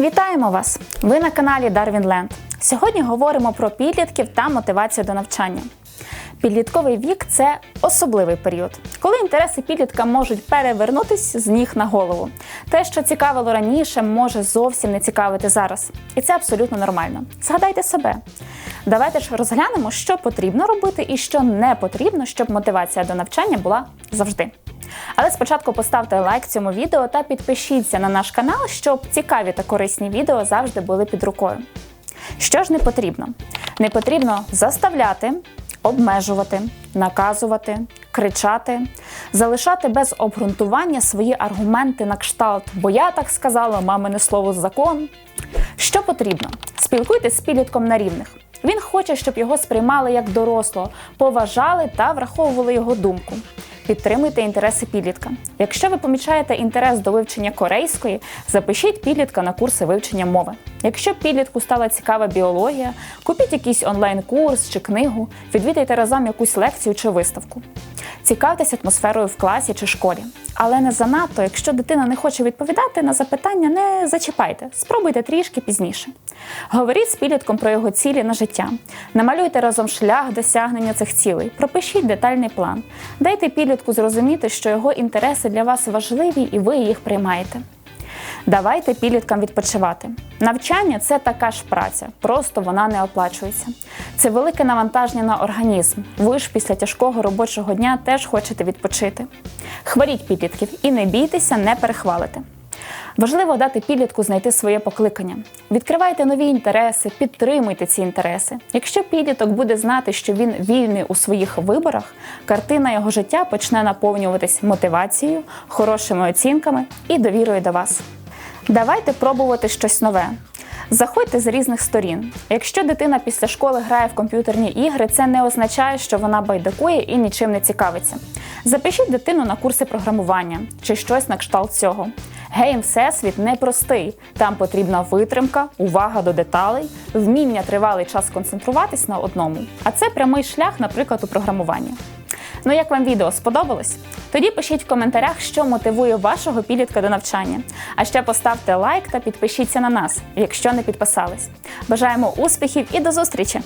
Вітаємо вас! Ви на каналі Darwin Land. Сьогодні говоримо про підлітків та мотивацію до навчання. Підлітковий вік це особливий період, коли інтереси підлітка можуть перевернутися з ніг на голову. Те, що цікавило раніше, може зовсім не цікавити зараз. І це абсолютно нормально. Згадайте себе. Давайте ж розглянемо, що потрібно робити і що не потрібно, щоб мотивація до навчання була завжди. Але спочатку поставте лайк цьому відео та підпишіться на наш канал, щоб цікаві та корисні відео завжди були під рукою. Що ж не потрібно? Не потрібно заставляти, обмежувати, наказувати, кричати, залишати без обґрунтування свої аргументи на кшталт, бо я так сказала, мамине слово закон. Що потрібно? Спілкуйтесь з підлітком на рівних. Він хоче, щоб його сприймали як дорослого, поважали та враховували його думку. Підтримуйте інтереси підлітка. Якщо ви помічаєте інтерес до вивчення корейської, запишіть підлітка на курси вивчення мови. Якщо підлітку стала цікава біологія, купіть якийсь онлайн-курс чи книгу, відвідайте разом якусь лекцію чи виставку. Цікавтесь атмосферою в класі чи школі. Але не занадто, якщо дитина не хоче відповідати на запитання, не зачіпайте, спробуйте трішки пізніше. Говоріть з підлітком про його цілі на життя. Намалюйте разом шлях досягнення цих цілей, пропишіть детальний план. Дайте підлітку зрозуміти, що його інтереси для вас важливі і ви їх приймаєте. Давайте підліткам відпочивати. Навчання це така ж праця, просто вона не оплачується. Це велике навантаження на організм. Ви ж після тяжкого робочого дня теж хочете відпочити. Хваліть підлітків і не бійтеся, не перехвалити. Важливо дати підлітку знайти своє покликання. Відкривайте нові інтереси, підтримуйте ці інтереси. Якщо підліток буде знати, що він вільний у своїх виборах, картина його життя почне наповнюватись мотивацією, хорошими оцінками і довірою до вас. Давайте пробувати щось нове. Заходьте з різних сторін. Якщо дитина після школи грає в комп'ютерні ігри, це не означає, що вона байдакує і нічим не цікавиться. Запишіть дитину на курси програмування чи щось на кшталт цього. Гейм Всесвіт непростий. Там потрібна витримка, увага до деталей, вміння тривалий час концентруватись на одному. А це прямий шлях, наприклад, у програмуванні. Ну як вам відео сподобалось? Тоді пишіть в коментарях, що мотивує вашого підлітка до навчання. А ще поставте лайк та підпишіться на нас, якщо не підписались. Бажаємо успіхів і до зустрічі!